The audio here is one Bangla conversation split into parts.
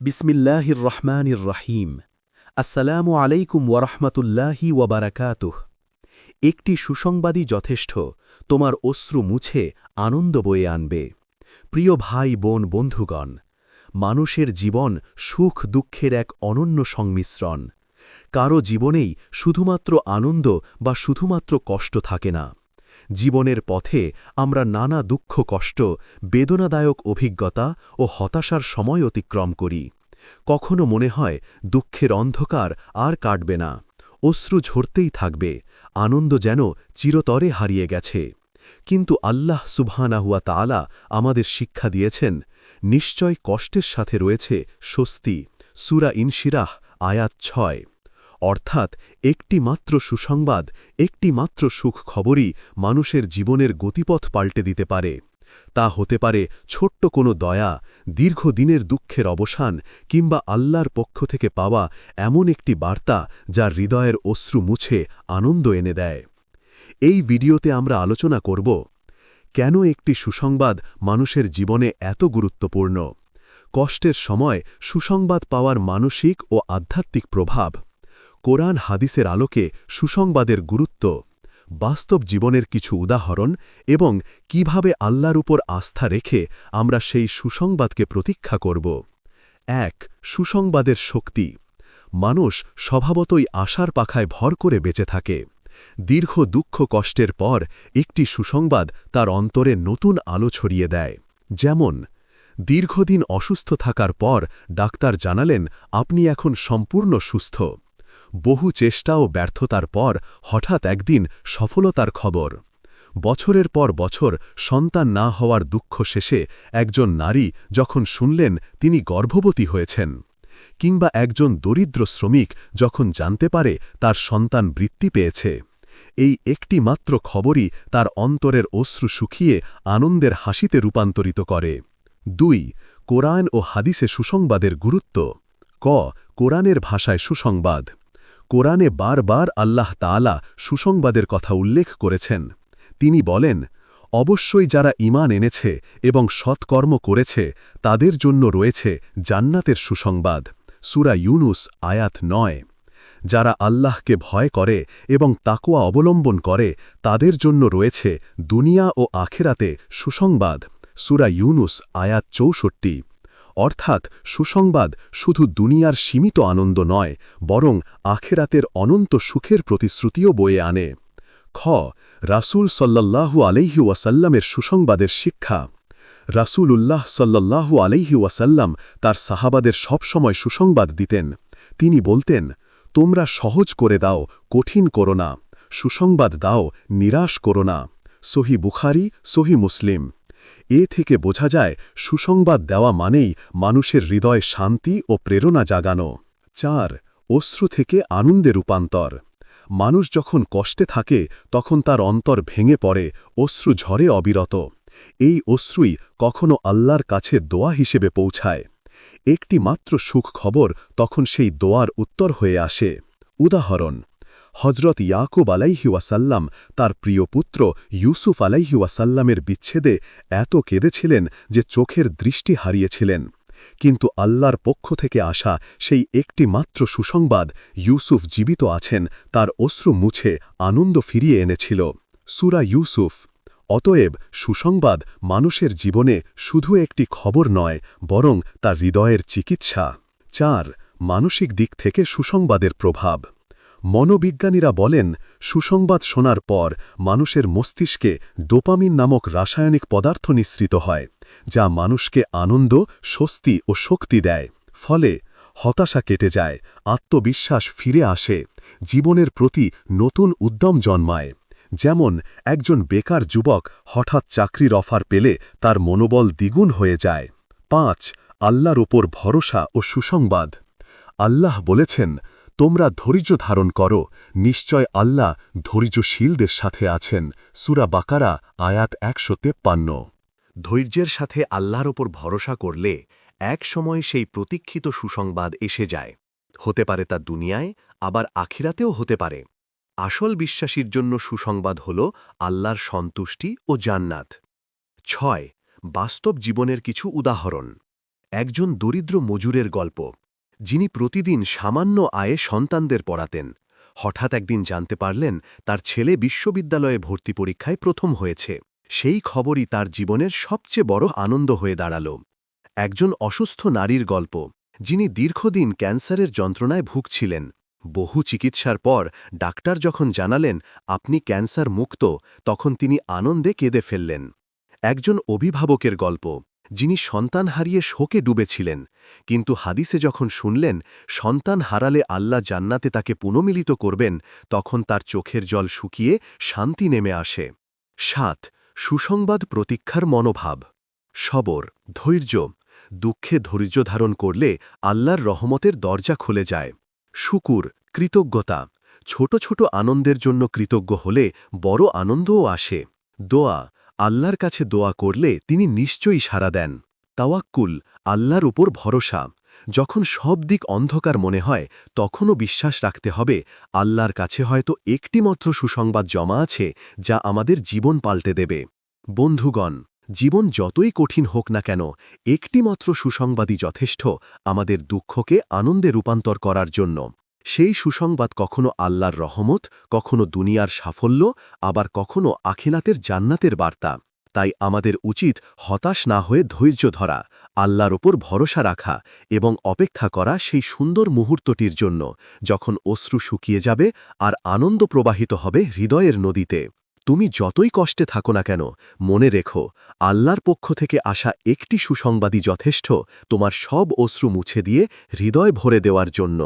বিসমিল্লাহির রহমানির রহিম আসসালামু আলাইকুম ওয়ারহমতুল্লাহি ওয়াবারাকাতুহ। একটি সুসংবাদই যথেষ্ট, তোমার অশ্রু মুছে আনন্দ বয়ে আনবে। প্রিয় ভাই, বোন, বন্ধুগণ, মানুষের জীবন সুখ দুঃখের এক অনন্য সংমিশ্রণ। কারও জীবনেই শুধুমাত্র আনন্দ বা শুধুমাত্র কষ্ট থাকে না। জীবনের পথে আমরা নানা দুঃখ, কষ্ট, বেদনাদায়ক অভিজ্ঞতা ও হতাশার সময় অতিক্রম করি। কখনো মনে হয় দুঃখের অন্ধকার আর কাটবে না, অশ্রু ঝরতেই থাকবে, আনন্দ যেন চিরতরে হারিয়ে গেছে। কিন্তু আল্লাহ সুবহানাহুয়া তাআলা আমাদের শিক্ষা দিয়েছেন, নিশ্চয় কষ্টের সাথে রয়েছে স্বস্তি। সুরা ইনশিরাহ, আয়াত ছয়। অর্থাৎ একটি মাত্র সুসংবাদ, একটি মাত্র সুখ খবরই মানুষের জীবনের গতিপথ পাল্টে দিতে পারে। তা হতে পারে ছোট্ট কোনো দয়া, দীর্ঘদিনের দুঃখের অবসান, কিংবা আল্লাহর পক্ষ থেকে পাওয়া এমন একটি বার্তা যা হৃদয়ের অশ্রু মুছে আনন্দ এনে দেয়। এই ভিডিওতে আমরা আলোচনা করব, কেন একটি সুসংবাদ মানুষের জীবনে এত গুরুত্বপূর্ণ? কষ্টের সময় সুসংবাদ পাওয়ার মানসিক ও আধ্যাত্মিক প্রভাব। কোরআন হাদিসের আলোকে সুসংবাদের গুরুত্ব, বাস্তব জীবনের কিছু উদাহরণ এবং কীভাবে আল্লাহর উপর আস্থা রেখে আমরা সেই সুসংবাদকে প্রতীক্ষা করব। এক, সুসংবাদের শক্তি। মানুষ স্বভাবতই আশার পাখায় ভর করে বেঁচে থাকে। দীর্ঘ দুঃখ কষ্টের পর একটি সুসংবাদ তার অন্তরে নতুন আলো ছড়িয়ে দেয়। যেমন, দীর্ঘদিন অসুস্থ থাকার পর ডাক্তার জানালেন, আপনি এখন সম্পূর্ণ সুস্থ। বহু চেষ্টা ও ব্যর্থতার পর হঠাৎ একদিন সফলতার খবর। বছরের পর বছর সন্তান না হওয়ার দুঃখ শেষে একজন নারী যখন শুনলেন, তিনি গর্ভবতী হয়েছেন। কিংবা একজন দরিদ্র শ্রমিক যখন জানতে পারে তার সন্তান বৃত্তি পেয়েছে। এই একটি মাত্র খবরই তার অন্তরের অশ্রু শুকিয়ে আনন্দের হাসিতে রূপান্তরিত করে। দুই, কোরআন ও হাদিসে সুসংবাদের গুরুত্ব। ক, কোরআনের ভাষায় সুসংবাদ। কোরআনে বারবার আল্লাহ তাআলা সুসংবাদের কথা উল্লেখ করেছেন। তিনি বলেন, অবশ্যই যারা ইমান এনেছে এবং সৎকর্ম করেছে, তাদের জন্য রয়েছে জান্নাতের সুসংবাদ। সুরা ইউনুস আয়াত নয়। যারা আল্লাহকে ভয় করে এবং তাকুয়া অবলম্বন করে, তাদের জন্য রয়েছে দুনিয়া ও আখেরাতে সুসংবাদ। সুরা ইউনুস আয়াত চৌষট্টি। অর্থাৎ সুসংবাদ শুধু দুনিয়ার সীমিত আনন্দ নয়, বরং আখেরাতের অনন্ত সুখের প্রতিশ্রুতিও বয়ে আনে। খ, রাসুল সল্লাল্লাহু আলাইহি ওয়াসাল্লামের সুসংবাদের শিক্ষা। রাসুল উল্লাহ সাল্লাল্লাহু আলাইহি ওয়াসাল্লাম তার সাহাবাদের সবসময় সুসংবাদ দিতেন। তিনি বলতেন, তোমরা সহজ করে দাও, কঠিন করো না। সুসংবাদ দাও, নিরাশ করো না। সহি বুখারি, সহি মুসলিম। এ থেকে বোঝা যায়, সুসংবাদ দেওয়া মানেই মানুষের হৃদয় শান্তি ও প্রেরণা জাগানো। চার, অশ্রু থেকে আনন্দে রূপান্তর। মানুষ যখন কষ্টে থাকে, তখন তার অন্তর ভেঙে পড়ে, অশ্রু ঝরে অবিরত। এই অশ্রুই কখনো আল্লাহর কাছে দোয়া হিসেবে পৌঁছায়। একটি মাত্র সুখ খবর তখন সেই দোয়ার উত্তর হয়ে আসে। উদাহরণ হজরত ইয়াকুব আলাইহি ওয়াসাল্লাম, তার প্রিয় পুত্র ইউসুফ আলাইহি ওয়াসাল্লামের বিচ্ছেদে এত কেঁদেছিলেন যে চোখের দৃষ্টি হারিয়েছিলেন। কিন্তু আল্লাহর পক্ষ থেকে আসা সেই একটি মাত্র সুসংবাদ ইউসুফ জীবিত আছেন, তার অশ্রু মুছে আনন্দ ফিরিয়ে এনেছিল। সুরা ইউসুফ। অতএব সুসংবাদ মানুষের জীবনে শুধু একটি খবর নয়, বরং তার হৃদয়ের চিকিৎসা। চার, মানসিক দিক থেকে সুসংবাদের প্রভাব। মনোবিজ্ঞানীরা বলেন, সুসংবাদ শোনার পর মানুষের মস্তিষ্কে ডোপামিন নামক রাসায়নিক পদার্থ নিঃসৃত হয়, যা মানুষকে আনন্দ, স্বস্তি ও শক্তি দেয়। ফলে হতাশা কেটে যায়, আত্মবিশ্বাস ফিরে আসে, জীবনের প্রতি নতুন উদ্যম জন্মায়। যেমন একজন বেকার যুবক হঠাৎ চাকরির অফার পেলে তার মনোবল দ্বিগুণ হয়ে যায়। পাঁচ, আল্লাহর ওপর ভরসা ও সুসংবাদ। আল্লাহ বলেছেন তোমরা ধৈর্য ধারণ করো। নিশ্চয় আল্লাহ ধৈর্যশীলদের সাথে আছেন। সুরা বাকারা, আয়াত একশো তেপ্পান্ন। ধৈর্যের সাথে আল্লাহর ওপর ভরসা করলে এক সময় সেই প্রতীক্ষিত সুসংবাদ এসে যায়। হতে পারে তা দুনিয়ায়, আবার আখিরাতেও হতে পারে। আসল বিশ্বাসীর জন্য সুসংবাদ হল আল্লাহর সন্তুষ্টি ও জান্নাত। ছয়, বাস্তব জীবনের কিছু উদাহরণ। একজন দরিদ্র মজুরের গল্প। যিনি প্রতিদিন সামান্য আয়ে সন্তানদের পড়াতেন। হঠাৎ একদিন জানতে পারলেন, তার ছেলে বিশ্ববিদ্যালয়ে ভর্তি পরীক্ষায় প্রথম হয়েছে। সেই খবরই তার জীবনের সবচেয়ে বড় আনন্দ হয়ে দাঁড়াল। একজন অসুস্থ নারীর গল্প, যিনি দীর্ঘদিন ক্যান্সারের যন্ত্রণায় ভুগছিলেন। বহু চিকিৎসার পর ডাক্তার যখন জানালেন, আপনি ক্যান্সার মুক্ত তখন তিনি আনন্দে কেঁদে ফেললেন। একজন অভিভাবকের গল্প যিনি সন্তান হারিয়ে শোকে ডুবেছিলেন, কিন্তু হাদিসে যখন শুনলেন, সন্তান হারালে আল্লাহ জান্নাতে তাকে পুনমিলিত করবেন, তখন তার চোখের জল শুকিয়ে শান্তি নেমে আসে। সাত, সুসংবাদ প্রতীক্ষার মনোভাব। সবর, ধৈর্য, দুঃখে ধৈর্য ধারণ করলে আল্লাহর রহমতের দরজা খুলে যায়। শুকুর, কৃতজ্ঞতা। ছোট ছোট আনন্দের জন্য কৃতজ্ঞ হলে বড় আনন্দও আসে। দোয়া আল্লাহর কাছে দোয়া করলে তিনি নিশ্চয়ই সাড়া দেন। তাওয়াক্কুল, আল্লাহর উপর ভরসা। যখন সব দিক অন্ধকার মনে হয়, তখনও বিশ্বাস রাখতে হবে, আল্লাহর কাছে হয়তো একটিমাত্র সুসংবাদ জমা আছে, যা আমাদের জীবন পাল্টে দেবে। বন্ধুগণ, জীবন যতই কঠিন হোক না কেন, একটিমাত্র সুসংবাদই যথেষ্ট আমাদের দুঃখকে আনন্দে রূপান্তর করার জন্য। সেই সুসংবাদ কখনো আল্লাহর রহমত, কখনো দুনিয়ার সাফল্য, আবার কখনো আখিনাতের জান্নাতের বার্তা। তাই আমাদের উচিত হতাশ না হয়ে ধৈর্য ধরা, আল্লাহর ওপর ভরসা রাখা এবং অপেক্ষা করা সেই সুন্দর মুহূর্তটির জন্য, যখন অশ্রু শুকিয়ে যাবে আর আনন্দ প্রবাহিত হবে হৃদয়ের নদীতে। তুমি যতই কষ্টে থাকো না কেন, মনে রেখো, আল্লাহর পক্ষ থেকে আসা একটি সুসংবাদই যথেষ্ট তোমার সব অশ্রু মুছে দিয়ে হৃদয় ভরে দেওয়ার জন্য।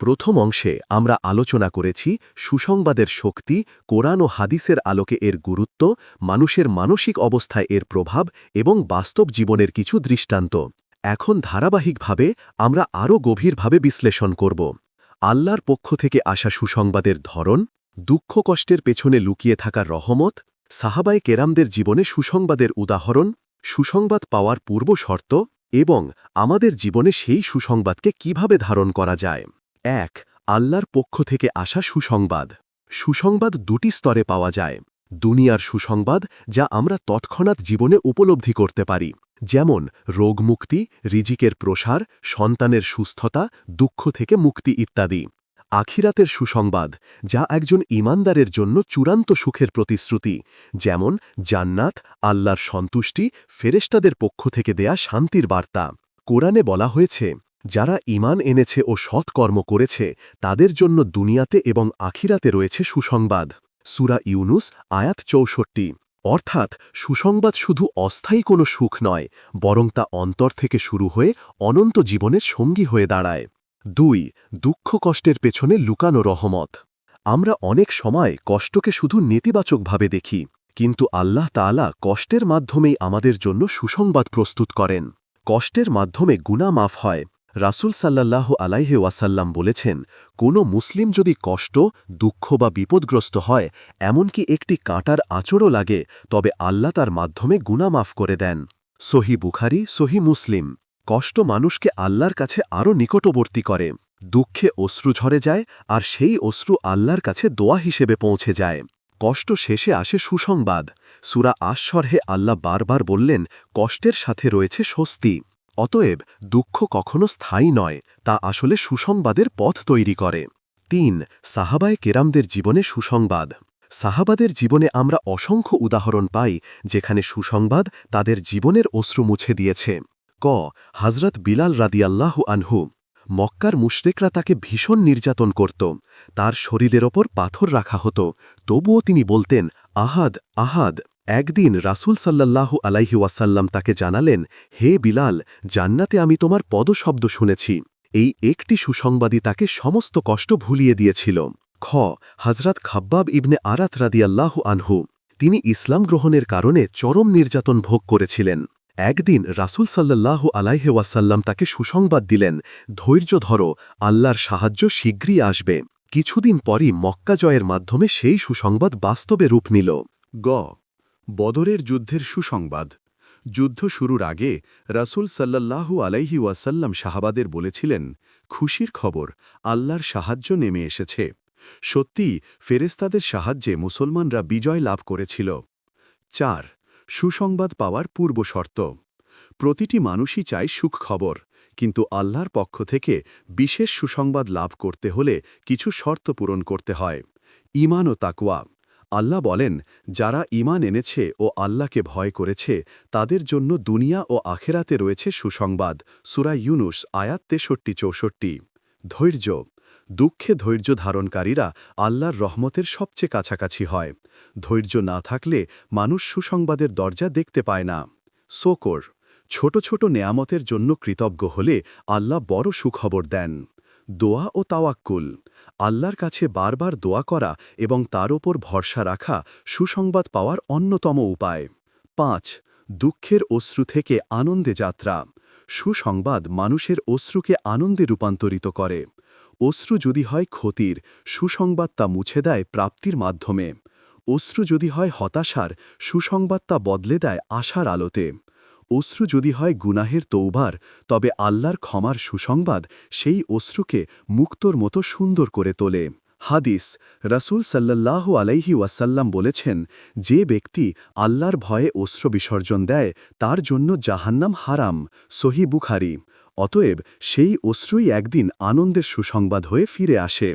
প্রথম অংশে আমরা আলোচনা করেছি সুসংবাদের শক্তি, কোরআন ও হাদিসের আলোকে এর গুরুত্ব, মানুষের মানসিক অবস্থায় এর প্রভাব এবং বাস্তব জীবনের কিছু দৃষ্টান্ত। এখন ধারাবাহিকভাবে আমরা আরও গভীরভাবে বিশ্লেষণ করব। আল্লাহর পক্ষ থেকে আসা সুসংবাদের ধরন, দুঃখ কষ্টের পেছনে লুকিয়ে থাকা রহমত, সাহাবায় কেরামদের জীবনে সুসংবাদের উদাহরণ, সুসংবাদ পাওয়ার পূর্ব শর্ত এবং আমাদের জীবনে সেই সুসংবাদকে কীভাবে ধারণ করা যায়। এক, আল্লাহর পক্ষ থেকে আসা সুসংবাদ। সুসংবাদ দুটি স্তরে পাওয়া যায়। দুনিয়ার সুসংবাদ, যা আমরা তৎক্ষণাৎ জীবনে উপলব্ধি করতে পারি। যেমন, রোগমুক্তি, রিজিকের প্রসার, সন্তানের সুস্থতা, দুঃখ থেকে মুক্তি ইত্যাদি। আখিরাতের সুসংবাদ, যা একজন ইমানদারের জন্য চূড়ান্ত সুখের প্রতিশ্রুতি। যেমন, জান্নাত, আল্লাহর সন্তুষ্টি ফেরেস্তাদের পক্ষ থেকে দেয়া শান্তির বার্তা। কোরআনে বলা হয়েছে যারা ইমান এনেছে ও সৎকর্ম করেছে, তাদের জন্য দুনিয়াতে এবং আখিরাতে রয়েছে সুসংবাদ। সুরা ইউনুস, আয়াত চৌষট্টি। অর্থাৎ, সুসংবাদ শুধু অস্থায়ী কোনো সুখ নয়, বরং তা অন্তর থেকে শুরু হয়ে অনন্ত জীবনের সঙ্গী হয়ে দাঁড়ায়। দুই, দুঃখ কষ্টের পেছনে লুকানো রহমত। আমরা অনেক সময় কষ্টকে শুধু নেতিবাচকভাবে দেখি, কিন্তু আল্লাহ তাআলা কষ্টের মাধ্যমেই আমাদের জন্য সুসংবাদ প্রস্তুত করেন। কষ্টের মাধ্যমে গুণা মাফ হয়। রাসুল সাল্লাল্লাহ আলাইহে ওয়াসাল্লাম বলেছেন, কোনো মুসলিম যদি কষ্ট, দুঃখ বা বিপদগ্রস্ত হয়, এমনকি একটি কাঁটার আচরও লাগে, তবে আল্লাহ তার মাধ্যমে গুণা মাফ করে দেন। সহি বুখারি, সহি মুসলিম। কষ্ট মানুষকে আল্লাহর কাছে আরও নিকটবর্তী করে। দুঃখে অশ্রু ঝরে যায়, আর সেই অশ্রু আল্লাহর কাছে দোয়া হিসেবে পৌঁছে যায়। কষ্ট শেষে আসে সুসংবাদ। সুরা আশ্বরহে আল্লাহ বারবার বললেন, কষ্টের সাথে রয়েছে স্বস্তি। অতএব দুঃখ কখনো স্থায়ী নয়, তা আসলে সুসংবাদের পথ তৈরি করে। তিন, সাহাবায় কেরামদের জীবনে সুসংবাদ। সাহাবাদের জীবনে আমরা অসংখ্য উদাহরণ পাই, যেখানে সুসংবাদ তাদের জীবনের অশ্রু মুছে দিয়েছে। ক হজরত বিলাল রাদিয়াল্লাহ আনহু, মক্কার মুশরেকরা তাকে ভীষণ নির্যাতন করত। তার শরীরের ওপর পাথর রাখা হতো, তবুও তিনি বলতেন, আহাদ আহাদ। একদিন রাসুল সাল্লাল্লাহু আলাইহি ওয়াসাল্লাম তাকে জানালেন, হে বিলাল, জান্নাতে আমি তোমার পদশব্দ শুনেছি। এই একটি সুসংবাদই তাকে সমস্ত কষ্ট ভুলিয়ে দিয়েছিল। খ হজরত খাব্বাব ইবনে আরাত রাদিয়াল্লাহু আনহু, তিনি ইসলাম গ্রহণের কারণে চরম নির্যাতন ভোগ করেছিলেন। একদিন রাসুল সাল্লাল্লাহু আলাইহে ওয়াসাল্লাম তাকে সুসংবাদ দিলেন, ধৈর্য ধরো, আল্লাহর সাহায্য শীঘ্রই আসবে। কিছুদিন পরই মক্কা জয়ের মাধ্যমে সেই সুসংবাদ বাস্তবে রূপ নিল। গ বদরের যুদ্ধের সুসংবাদ। যুদ্ধ শুরুর আগে রাসুল সাল্লাল্লাহু আলাইহি ওয়াসাল্লাম শাহাবাদের বলেছিলেন, খুশির খবর, আল্লাহর সাহায্য নেমে এসেছে। সত্যি ফেরেস্তাদের সাহায্যে মুসলমানরা বিজয় লাভ করেছিল। চার, সুসংবাদ পাওয়ার পূর্ব শর্ত। প্রতিটি মানুষই চায় সুখ খবর, কিন্তু আল্লাহর পক্ষ থেকে বিশেষ সুসংবাদ লাভ করতে হলে কিছু শর্ত পূরণ করতে হয়। ইমান ও তাকওয়া। আল্লাহ বলেন, যারা ইমান এনেছে ও আল্লাহকে ভয় করেছে, তাদের জন্য দুনিয়া ও আখেরাতে রয়েছে সুসংবাদ। সুরা ইউনুস, আয়াত তেষট্টি, চৌষট্টি। ধৈর্য। দুঃখে ধৈর্য ধারণকারীরা আল্লাহর রহমতের সবচেয়ে কাছাকাছি হয়। ধৈর্য না থাকলে মানুষ সুসংবাদের দরজা দেখতে পায় না। সোকর। ছোট ছোট নেয়ামতের জন্য কৃতজ্ঞ হলে আল্লাহ বড় সুখবর দেন। দোয়া ও তাওয়াক্কুল। আল্লাহর কাছে বারবার দোয়া করা এবং তার ওপর ভরসা রাখা সুসংবাদ পাওয়ার অন্যতম উপায়। পাঁচ, দুঃখের অশ্রু থেকে আনন্দে যাত্রা। সুসংবাদ মানুষের অশ্রুকে আনন্দে রূপান্তরিত করে। অশ্রু যদি হয় ক্ষতির, সুসংবাদ তা মুছে দেয় প্রাপ্তির মাধ্যমে। অশ্রু যদি হয় হতাশার, সুসংবাদ তা বদলে দেয় আশার আলোতে। অশ্রু যদি হয় গুনাহের তৌবার তবে আল্লাহর ক্ষমার সুসংবাদ সেই অশ্রুকে মুক্তর মতো সুন্দর করে তোলে। হাদিস, রাসূল সাল্লাল্লাহু আলাইহি ওয়াসাল্লাম বলেছেন, যে ব্যক্তি আল্লাহর ভয়ে অশ্র বিসর্জন দেয়, তার জন্য জাহান্নাম হারাম। সহি বুখারি। অতএব সেই অশ্রুই একদিন আনন্দের সুসংবাদ হয়ে ফিরে আসে।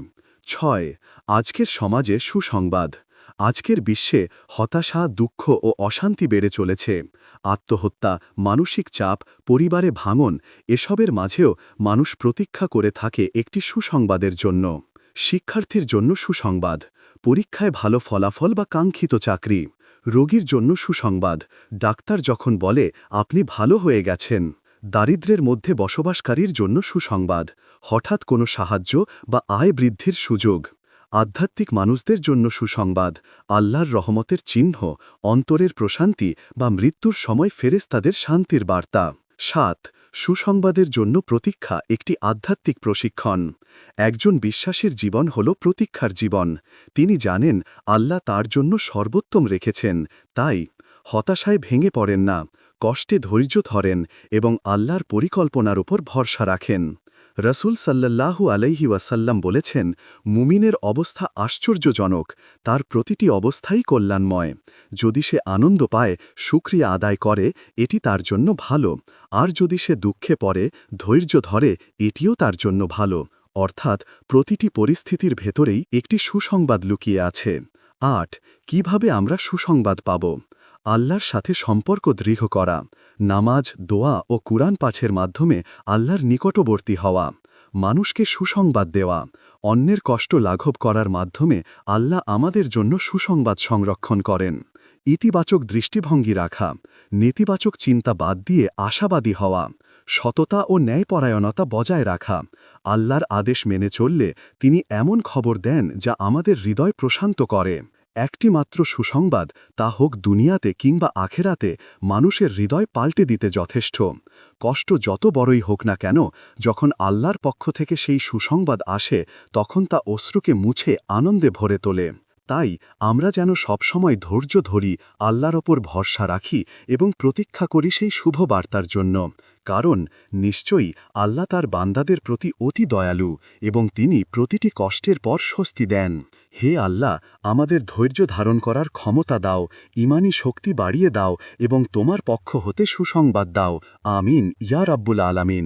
ছয়, আজকের সমাজে সুসংবাদ। আজকের বিশ্বে হতাশা, দুঃখ ও অশান্তি বেড়ে চলেছে। আত্মহত্যা, মানসিক চাপ, পরিবারে ভাঙন, এসবের মাঝেও মানুষ প্রতীক্ষা করে থাকে একটি সুসংবাদের জন্য। শিক্ষার্থীর জন্য সুসংবাদ, পরীক্ষায় ভালো ফলাফল বা কাঙ্ক্ষিত চাকরি, রোগীর জন্য সুসংবাদ, ডাক্তার যখন বলে, আপনি ভালো হয়ে গেছেন। দারিদ্র্যের মধ্যে বসবাসকারীর জন্য সুসংবাদ, হঠাৎ কোনো সাহায্য বা আয় বৃদ্ধির সুযোগ। আধ্যাত্মিক মানুষদের জন্য সুসংবাদ, আল্লাহর রহমতের চিহ্ন, অন্তরের প্রশান্তি বা মৃত্যুর সময় ফেরেস্তাদের শান্তির বার্তা। সাত, সুসংবাদের জন্য প্রতীক্ষা একটি আধ্যাত্মিক প্রশিক্ষণ। একজন বিশ্বাসের জীবন হল প্রতীক্ষার জীবন। তিনি জানেন, আল্লাহ তার জন্য সর্বোত্তম রেখেছেন, তাই হতাশায় ভেঙে পড়েন না, কষ্টে ধৈর্য ধরেন এবং আল্লাহর পরিকল্পনার উপর ভরসা রাখেন। রসুল সাল্লাল্লাহু আলাইহি ওয়াসাল্লাম বলেছেন, মুমিনের অবস্থা আশ্চর্যজনক, তার প্রতিটি অবস্থাই কল্যাণময়। যদি সে আনন্দ পায় সুক্রিয়া আদায় করে, এটি তার জন্য ভালো। আর যদি সে দুঃখে পড়ে, ধৈর্য ধরে, এটিও তার জন্য ভালো। অর্থাৎ, প্রতিটি পরিস্থিতির ভেতরেই একটি সুসংবাদ লুকিয়ে আছে। আট, কীভাবে আমরা সুসংবাদ পাব? আল্লাহর সাথে সম্পর্ক দৃঢ় করা, নামাজ, দোয়া ও কুরআন পাঠের মাধ্যমে আল্লাহর নিকটবর্তী হওয়া, মানুষকে সুসংবাদ দেওয়া, অন্যের কষ্ট লাঘব করার মাধ্যমে আল্লাহ আমাদের জন্য সুসংবাদ সংরক্ষণ করেন। ইতিবাচক দৃষ্টিভঙ্গি রাখা, নেতিবাচক চিন্তা বাদ দিয়ে আশাবাদী হওয়া, সততা ও ন্যায়পরায়ণতা বজায় রাখা, আল্লাহর আদেশ মেনে চললে তিনি এমন খবর দেন যা আমাদের হৃদয় প্রশান্ত করে। একটি মাত্র সুসংবাদ তা হোক দুনিয়াতে কিংবা আখেরাতে, মানুষের হৃদয় পাল্টে দিতে যথেষ্ট। কষ্ট যত বড়ই হোক না কেন, যখন আল্লাহর পক্ষ থেকে সেই সুসংবাদ আসে, তখন তা অশ্রুকে মুছে আনন্দে ভরে তোলে। তাই, আমরা যেন সবসময় ধৈর্য ধরি, আল্লাহর ওপর ভরসা রাখি এবং প্রতীক্ষা করি সেই শুভ বার্তার জন্য। কারণ নিশ্চয়ই আল্লাহ তার বান্দাদের প্রতি অতি দয়ালু এবং তিনি প্রতিটি কষ্টের পর স্বস্তি দেন। হে আল্লাহ, আমাদের ধৈর্য ধারণ করার ক্ষমতা দাও, ইমানি শক্তি বাড়িয়ে দাও এবং তোমার পক্ষ হতে সুসংবাদ দাও। আমিন। ইয়া রাব্বুল আলামিন।